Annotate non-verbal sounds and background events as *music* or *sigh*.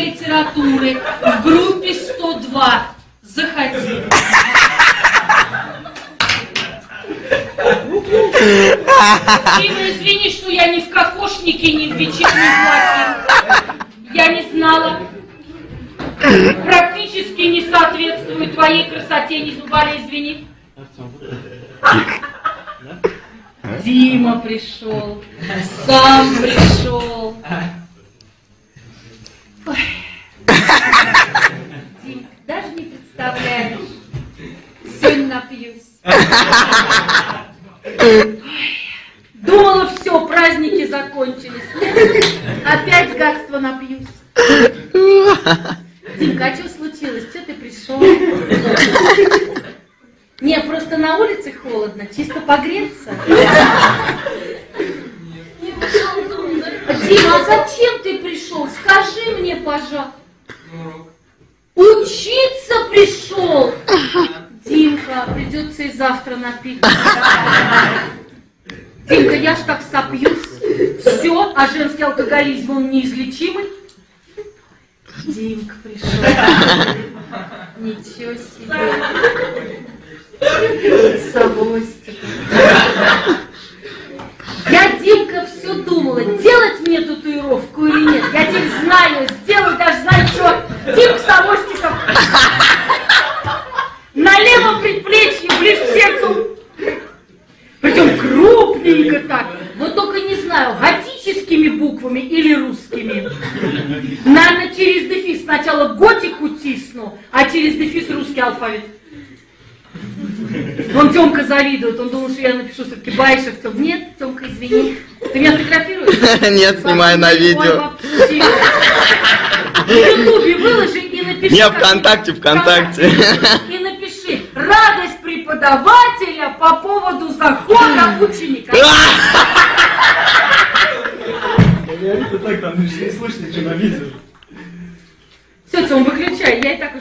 литературы в группе 102. Заходи. Дима, извини, что я ни в кокошнике, ни в вечернем платье. Я не знала. Практически не соответствую твоей красоте, не зубали, извини. Дима пришел, сам пришел. Дим, даже не представляешь, сегодня напьюсь. Думала, все, праздники закончились. Опять гадство напьюсь. Димка, а что случилось? Что ты пришел? Не, просто на улице холодно, чисто погреться. Дима, а зачем ты пришел? Скажи мне, пожалуйста. Учиться пришел. Димка, придется и завтра напиться. Димка, я ж так сопьюсь. Все, а женский алкоголизм, он неизлечимый. Димка пришел. Ничего себе. Совостик. Я, Димка, все думала, делать мне татуировку или нет. Я теперь знаю, сделаю, даже знаю, что. Димка Совостиков. На левом предплечье, ближе к сердцу. Причем крупненько так. Вот только не знаю, готическими буквами или русскими. Наверное, через дефис сначала готику тисну, а через дефис русский алфавит. Вон Тёмка завидует, он думал, что я напишу все-таки Байшев. Тём. Нет, Тёмка, извини. Ты меня фотографируешь? *laughs* Нет, снимаю на видео. В Ютубе выложи и напиши. Не, ВКонтакте, ВКонтакте. И *laughs* радость преподавателя по поводу захода ученика. Реально так там не слышно, что на видео. Все, Тём, выключай, я и так уже